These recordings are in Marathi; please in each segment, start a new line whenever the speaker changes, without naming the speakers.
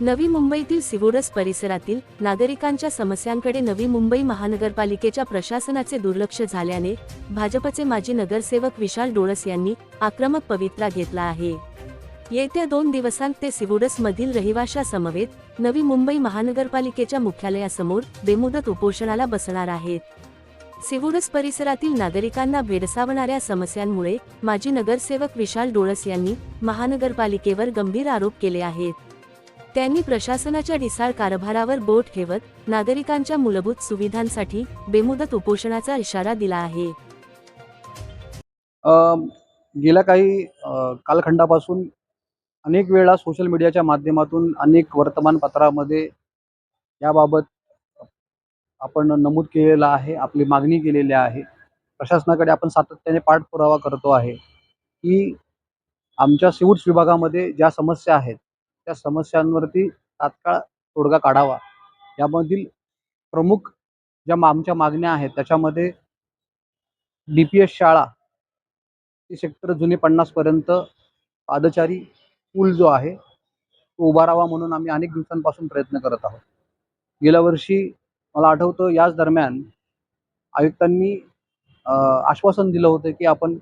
नवी मुंबईतील सिवोडस परिसरातील नागरिकांच्या समस्यांकडे नवी मुंबई महानगरपालिकेच्या प्रशासनाचे दुर्लक्ष झाल्याने भाजपचे माजी नगरसेवक विशाल डोळस यांनी आक्रमक पवित्रा घेतला आहे. येत्या दोन दिवसांत ते सिवोडस मधील रहिवाशासमवेत नवी मुंबई महानगरपालिकेच्या मुख्यालयासमोर बेमुदत उपोषणाला बसणार आहेत. सिवोडस परिसरातील नागरिकांना भेडसावणाऱ्या समस्यांमुळे माजी नगरसेवक विशाल डोळस यांनी महानगरपालिकेवर गंभीर आरोप केले आहेत. त्यांनी प्रशासनाच्या ढिसाळ कारभारावर बोट ठेवत नागरिकांच्या मूलभूत सुविधांसाठी बेमुदत उपोषणाचा इशारा दिला आहे.
गेल्या काही कालखंडापासून अनेक वेळा सोशल मीडियाच्या माध्यमातून अनेक वर्तमानपत्रामध्ये याबाबत आपण नमूद केलेलं आहे आपली मागणी केलेली आहे. प्रशासनाकडे आपण सातत्याने पाठपुरावा करतो आहे की आमच्या सिवूट्स विभागामध्ये ज्या समस्या आहेत त्या समस्यांवरती तात्काळ तोडगा काढावा. यामधील प्रमुख ज्या मा- आमच्या मागण्या आहेत त्याच्यामध्ये डी पी एस शाळा ती सेक्टर जुने पन्नासपर्यंत पादचारी पूल जो आहे तो उभारावा म्हणून आम्ही अनेक दिवसांपासून प्रयत्न करत आहोत. गेल्या वर्षी मला आठवतं याच दरम्यान आयुक्तांनी आश्वासन दिलं होतं की आपण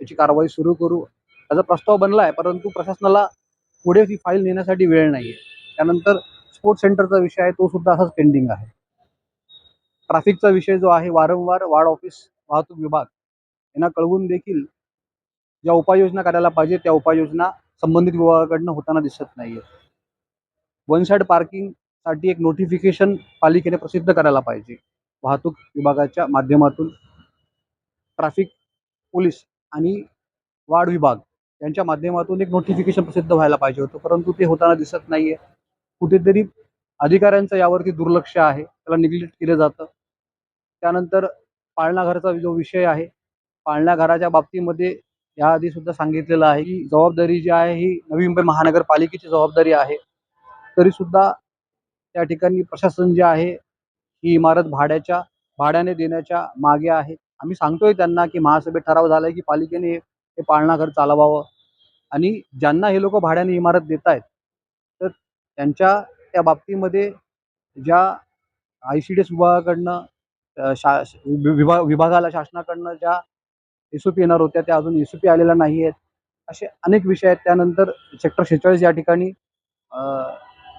याची कारवाई सुरू करू. त्याचा प्रस्ताव बनला आहे परंतु प्रशासनाला पुढे ती फाईल नेण्यासाठी वेळ नाही आहे त्यानंतर स्पोर्ट्स सेंटरचा विषय आहे तो सुद्धा असाच पेंडिंग आहे. ट्रॅफिकचा विषय जो आहे वारंवार वार्ड ऑफिस वाहतूक विभाग यांना कळवून देखील ज्या उपाययोजना करायला पाहिजे त्या उपाययोजना संबंधित विभागाकडनं होताना दिसत नाहीये. वन साईड पार्किंगसाठी एक नोटिफिकेशन पालिकेने प्रसिद्ध करायला पाहिजे. वाहतूक विभागाच्या माध्यमातून. ट्रॅफिक पोलीस आणि वार्ड विभाग यांच्या माध्यमातून एक नोटिफिकेशन प्रसिद्ध व्हायला पाहिजे होतं. परंतु ते होताना दिसत नाहीये. कुठेतरी अधिकाऱ्यांचं यावरती दुर्लक्ष आहे. त्याला निग्लेक्ट केलं जातं. त्यानंतर पाळणाघराचा जो विषय आहे पाळणाघराच्या बाबतीमध्ये याआधी सुद्धा सांगितलेलं आहे की जबाबदारी जी आहे ही नवी मुंबई महानगरपालिकेची जबाबदारी आहे. तरी सुद्धा त्या ठिकाणी प्रशासन जे आहे ही इमारत भाड्याच्या भाड्याने देण्याच्या मागे आहे. आम्ही सांगतोय त्यांना की महासभेत ठराव झालाय की पालिकेने हे पाळणाघर चालवावं. आणि ज्यांना हे लोक भाड्याने इमारत देत आहेत तर त्यांच्या त्या बाबतीमध्ये ज्या आय सी डी एस विभागाकडनं शा विभाग विभागाला शासनाकडनं ज्या एस ओ पी येणार होत्या त्या अजून एस ओ पी आलेल्या नाही आहेत असे अनेक विषय आहेत. त्यानंतर सेक्टर शेहेचाळीस या ठिकाणी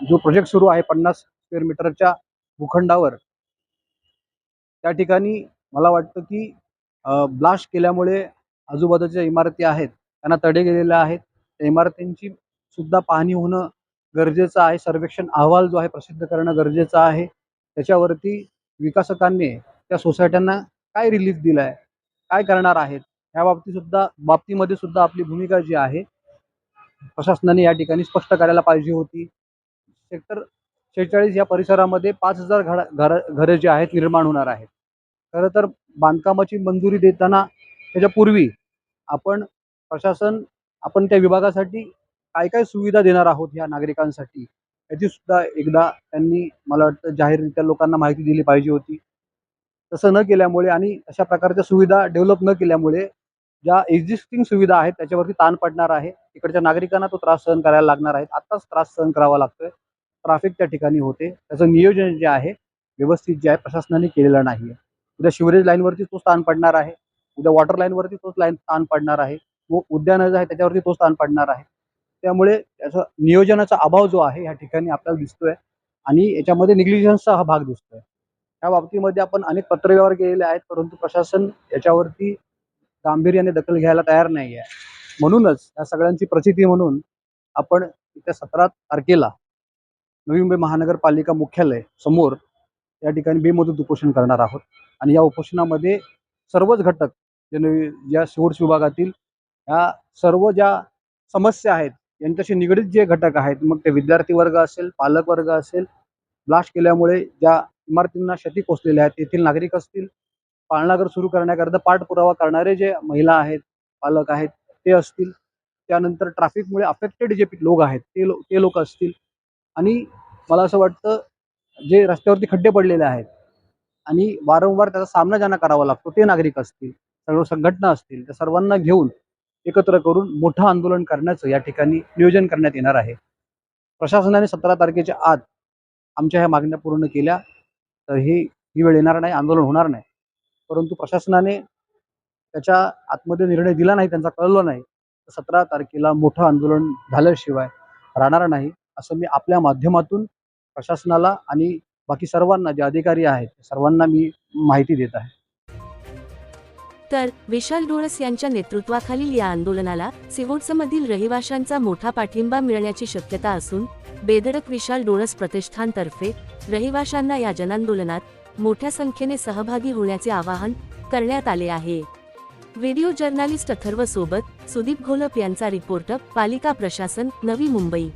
जो प्रोजेक्ट सुरू आहे पन्नास स्क्वेअर मीटरच्या भूखंडावर त्या ठिकाणी मला वाटतं की ब्लास्ट केल्यामुळे आजूबाजूच्या इमारती आहेत. त्यांना तडे गेलेले आहेत. त्या इमारतींची सुद्धा पाहणी होणं गरजेचं आहे. सर्वेक्षण अहवाल जो आहे प्रसिद्ध करणं गरजेचं आहे. त्याच्यावरती विकासकांनी त्या सोसायट्यांना काय रिलीफ दिला आहे काय करणार आहेत ह्या बाबतीत सुद्धा बाबतीमध्ये सुद्धा आपली भूमिका जी आहे प्रशासनाने या ठिकाणी स्पष्ट करायला पाहिजे होती. सेक्टर शेहेचाळीस या परिसरामध्ये पाच हजार घरा घर घरं जी आहेत निर्माण होणार आहेत. खरं तर बांधकामाची मंजुरी देताना त्याच्यापूर्वी आपण प्रशासन आपण त्या विभागासाठी काय काय सुविधा देणार आहोत ह्या नागरिकांसाठी? याची सुद्धा एकदा त्यांनी मला वाटतं जाहीररित्या लोकांना माहिती दिली पाहिजे होती. तसं न केल्यामुळे आणि अशा प्रकारच्या सुविधा डेव्हलप न केल्यामुळे ज्या एक्झिस्टिंग सुविधा आहेत त्याच्यावरती ताण पडणार आहे. तिकडच्या नागरिकांना तो त्रास सहन करायला लागणार आहे. आत्ताच त्रास सहन करावा लागतोय. ट्रॅफिक त्या ठिकाणी होते. त्याचं नियोजन जे आहे व्यवस्थित जे आहे प्रशासनाने केलेलं नाही आहे उद्या शिवरेज लाईनवरती तोच ताण पडणार आहे. उद्या वॉटर लाईनवरती तोच लाईन ताण पडणार आहे. व उद्यानं जे आहे त्याच्यावरती तो ताण पडणार आहे. त्यामुळे त्याचा नियोजनाचा अभाव जो आहे या ठिकाणी आपल्याला दिसतोय आणि याच्यामध्ये निग्लिजन्सचा हा भाग दिसतोय. या बाबतीमध्ये आपण अनेक पत्रव्यवहार केलेले आहेत परंतु प्रशासन याच्यावरती गांभीर्याने दखल घ्यायला तयार नाही आहे म्हणूनच या सगळ्यांची प्रचिती म्हणून आपण येत्या सतरा तारखेला नवी मुंबई महानगरपालिका मुख्यालय समोर या ठिकाणी बेमुदत उपोषण करणार आहोत. आणि या उपोषणामध्ये सर्वच घटक जे नवी या सिवोड्स विभागातील या सर्व ज्या समस्या आहेत यांच्याशी निगडीत जे घटक आहेत मग ते विद्यार्थी वर्ग असेल पालक वर्ग असेल ब्लास्ट केल्यामुळे ज्या इमारतींना क्षती पोचलेल्या आहेत तेथील नागरिक असतील पाळणाघर सुरू करण्याकरता पाठपुरावा करणारे जे महिला आहेत पालक आहेत ते असतील. त्यानंतर ट्रॅफिकमुळे अफेक्टेड जे लोक आहेत ते लो ते लोक असतील. आणि मला असं वाटतं जे रस्त्यावरती खड्डे पडलेले आहेत आणि वारंवार त्याचा सामना ज्यांना करावा लागतो ते नागरिक असतील. सर्व संघटना असतील त्या सर्वांना घेऊन एकत्र करून मोठं आंदोलन करण्याचं या ठिकाणी नियोजन करण्यात येणार आहे. प्रशासनाने सतरा तारखेच्या आत आमच्या ह्या मागण्या पूर्ण केल्या तर ही ही वेळ येणार नाही आंदोलन होणार नाही. परंतु प्रशासनाने त्याच्या आतमध्ये निर्णय दिला नाही त्यांचा कळलं नाही तर सतरा तारखेला मोठं आंदोलन झाल्याशिवाय राहणार नाही असं मी आपल्या माध्यमातून प्रशासनाला आणि बाकी सर्वांना जे अधिकारी आहेत सर्वांना मी माहिती देत आहे.
तर विशाल डोळस यांच्या नेतृत्वाखालील या आंदोलनाला सिवोडसमधील रहिवाशांचा मोठा पाठिंबा मिळण्याची शक्यता असून बेधडक विशाल डोळस प्रतिष्ठानतर्फे रहिवाशांना या जनांदोलनात मोठ्या संख्येने सहभागी होण्याचे आवाहन करण्यात आले आहे. व्हिडिओ जर्नालिस्ट अथर्व सोबत सुदीप घोलप यांचा रिपोर्ट पालिका प्रशासन नवी मुंबई.